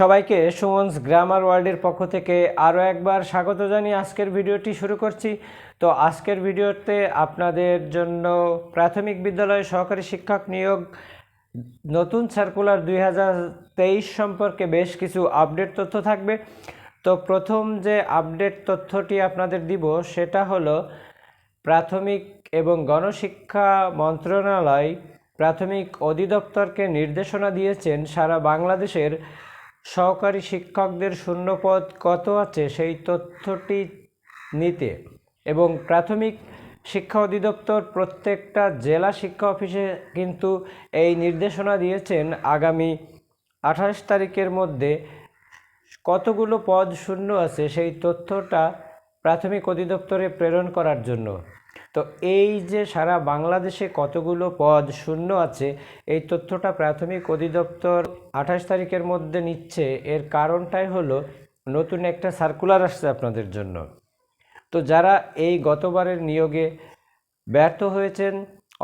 সবাইকে সুমনস গ্রামার ওয়ার্ল্ডের পক্ষ থেকে আরও একবার স্বাগত জানিয়ে আজকের ভিডিওটি শুরু করছি। তো আজকের ভিডিওতে আপনাদের জন্য প্রাথমিক বিদ্যালয়ে সহকারী শিক্ষক নিয়োগ, নতুন সার্কুলার দুই হাজার তেইশ সম্পর্কে বেশ কিছু আপডেট তথ্য থাকবে। তো প্রথম যে আপডেট তথ্যটি আপনাদের দিব সেটা হলো, প্রাথমিক এবং গণশিক্ষা মন্ত্রণালয় প্রাথমিক অধিদপ্তরকে নির্দেশনা দিয়েছেন সারা বাংলাদেশের সহকারী শিক্ষকদের শূন্যপদ কত আছে সেই তথ্যটি নিতে এবং প্রাথমিক শিক্ষা অধিদপ্তর প্রত্যেকটা জেলা শিক্ষা অফিসে কিন্তু এই নির্দেশনা দিয়েছেন। আগামী আঠাশ তারিখের মধ্যে কতগুলো পদ শূন্য আছে সেই তথ্যটা প্রাথমিক অধিদপ্তরে প্রেরণ করার জন্য। তো এই যে সারা বাংলাদেশে কতগুলো পদ শূন্য আছে, এই তথ্যটা প্রাথমিক অধিদপ্তর আঠাশ তারিখের মধ্যে নিচ্ছে। এর কারণটাই হলো নতুন একটা সার্কুলার আসছে আপনাদের জন্য। তো যারা এই গতবারের নিয়োগে ব্যর্থ হয়েছেন,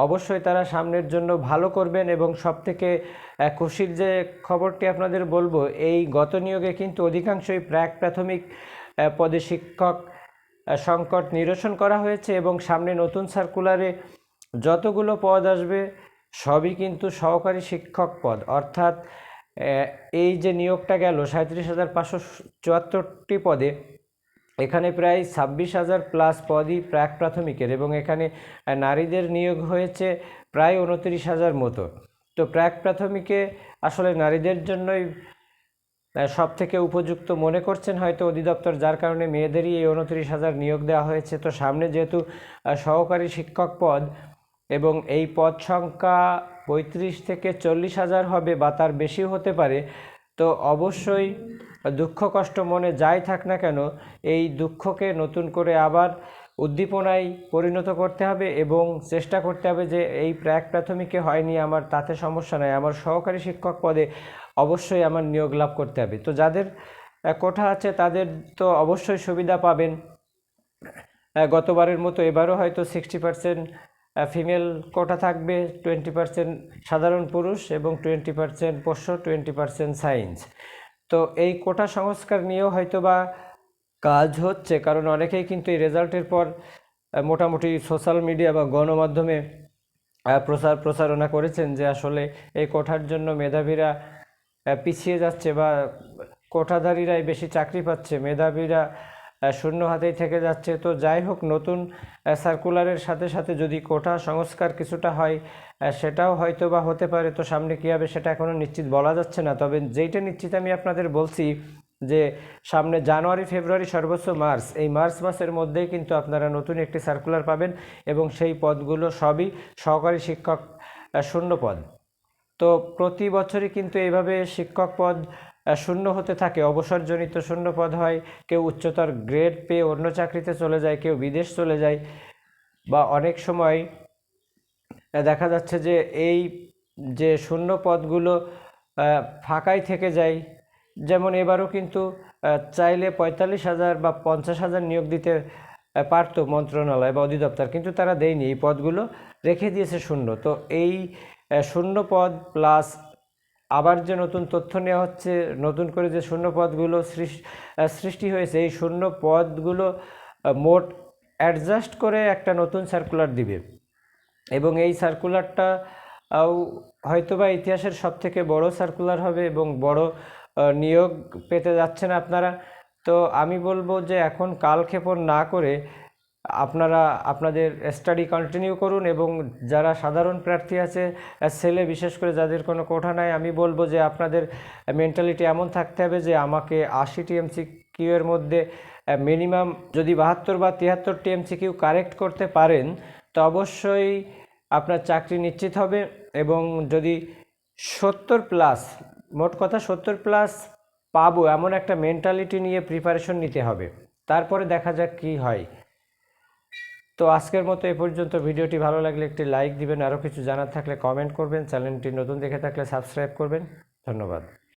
অবশ্যই তারা সামনের জন্য ভালো করবেন এবং সবথেকে খুশির যে খবরটি আপনাদের বলব, এই গত নিয়োগে কিন্তু অধিকাংশই প্রাক প্রাথমিক পদে শিক্ষক সংকট নিরসন করা হয়েছে এবং সামনে নতুন সার্কুলারে যতগুলো পদ আসবে, সবই কিন্তু সহকারী শিক্ষক পদ। অর্থাৎ এই যে নিয়োগটা গেল সাঁত্রিশ হাজার পাঁচশো চুয়াত্তরটি পদে, এখানে প্রায় ছাব্বিশ হাজার প্লাস পদই প্রাক প্রাথমিকের এবং এখানে নারীদের নিয়োগ হয়েছে প্রায় উনত্রিশ হাজার মতো। তো প্রাক প্রাথমিকে আসলে নারীদের জন্যই সব থেকে উপযুক্ত মনে করছেন হয়তো অধিদপ্তর, যার কারণে মেয়েদেরই এই উনত্রিশ হাজার নিয়োগ দেওয়া হয়েছে। তো সামনে যেহেতু সহকারী শিক্ষক পদ এবং এই পদ সংখ্যা পঁয়ত্রিশ থেকে চল্লিশ হাজার হবে বা তার বেশিও হতে পারে, তো অবশ্যই দুঃখ কষ্ট মনে যাই থাক না কেন, এই দুঃখকে নতুন করে আবার উদ্দীপনায় পরিণত করতে হবে এবং চেষ্টা করতে হবে যে এই প্রাক প্রাথমিকে হয়নি, আমার তাতে সমস্যা নাই। আমার সহকারী শিক্ষক পদে অবশ্যই আমার নিয়োগ লাভ করতে হবে। তো যাদের কোঠা আছে তাদের তো অবশ্যই সুবিধা পাবেন। গতবারের মতো এবারও হয়তো সিক্সটি পার্সেন্ট ফিমেল কোটা থাকবে টোয়েন্টি পার্সেন্ট সাধারণ পুরুষ এবং টোয়েন্টি পার্সেন্ট পোষ্য টোয়েন্টি পার্সেন্ট সায়েন্স তো এই কোটা সংস্কার নিয়েও হয়তো বা কাজ হচ্ছে, কারণ অনেকেই কিন্তু এই রেজাল্টের পর মোটামুটি সোশ্যাল মিডিয়া বা গণমাধ্যমে প্রচার প্রচারণা করেছেন যে আসলে এই কোঠার জন্য মেধাবীরা পিছিয়ে যাচ্ছে বা কোঠাধারীরাই বেশি চাকরি পাচ্ছে, মেধাবীরা শূন্য হাতেই থেকে যাচ্ছে। তো যাই হোক, নতুন সার্কুলারের সাথে সাথে যদি কোটা সংস্কার কিছুটা হয় সেটাও হয়তো বা হতে পারে। তো সামনে কী হবে সেটা এখনও নিশ্চিত বলা যাচ্ছে না। তবে যেইটা নিশ্চিত আমি আপনাদের বলছি যে, সামনে জানুয়ারি, ফেব্রুয়ারি, সর্বোচ্চ মার্চ, এই মার্চ মাসের মধ্যেই কিন্তু আপনারা নতুন একটি সার্কুলার পাবেন এবং সেই পদগুলো সবই সহকারী শিক্ষক শূন্য পদ। তো প্রতি বছরই কিন্তু এইভাবে শিক্ষক পদ শূন্য হতে থাকে। অবসরজনিত শূন্য পদ হয়, কেউ উচ্চতর গ্রেড পেয়ে অন্য চাকরিতে চলে যায়, কেউ বিদেশ চলে যায়। বা অনেক সময় দেখা যাচ্ছে যে এই যে শূন্য পদগুলো ফাঁকাই থেকে যায়, যেমন এবারও কিন্তু চাইলে পঁয়তাল্লিশ হাজার বা পঞ্চাশ হাজার নিয়োগ দিতে পারতো মন্ত্রণালয় বা অধিদপ্তর, কিন্তু তারা দেয়নি। এই পদগুলো রেখে দিয়েছে শূন্য। তো এই আহ, শূন্য পদ প্লাস আবার যে নতুন তথ্য নেওয়া হচ্ছে নতুন করে যে শূন্য পদগুলো সৃষ- সৃষ্টি হয়েছে এই শূন্য পদগুলো মোট অ্যাডজাস্ট করে একটা নতুন সার্কুলার দিবে। এবং এই সার্কুলারটা হয়তোবা ইতিহাসের সবথেকে বড় সার্কুলার হবে এবং বড় নিয়োগ পেতে যাচ্ছেন আপনারা। তো আমি বলব যে এখন কালক্ষেপণ না করে আপনারা, আপনাদের স্টাডি কন্টিনিউ করুন এবং যারা সাধারণ প্রার্থী আছে, ছেলে বিশেষ করে যাদের কোনো কোঠা নাই, আমি বলব যে আপনাদের মেন্টালিটি এমন থাকতে হবে যে আমাকে আশি টিএমসি কিউ এর মধ্যে মিনিমাম যদি বাহাত্তর বা তিয়াত্তর টিএমসি কিউ কারেক্ট করতে পারেন, তো অবশ্যই আপনার চাকরি নিশ্চিত হবে এবং যদি সত্তর প্লাস মোট কথা সত্তর প্লাস পাবো এমন একটা মেন্টালিটি নিয়ে প্রিপারেশন নিতে হবে। তারপরে দেখা যাক কি হয়। তো আজকের মতো এ পর্যন্ত। ভিডিওটি ভালো লাগলে একটি লাইক দিবেন, আরও কিছু জানার থাকলে কমেন্ট করবেন। চ্যানেলটি নতুন দেখে থাকলে সাবস্ক্রাইব করবেন। ধন্যবাদ।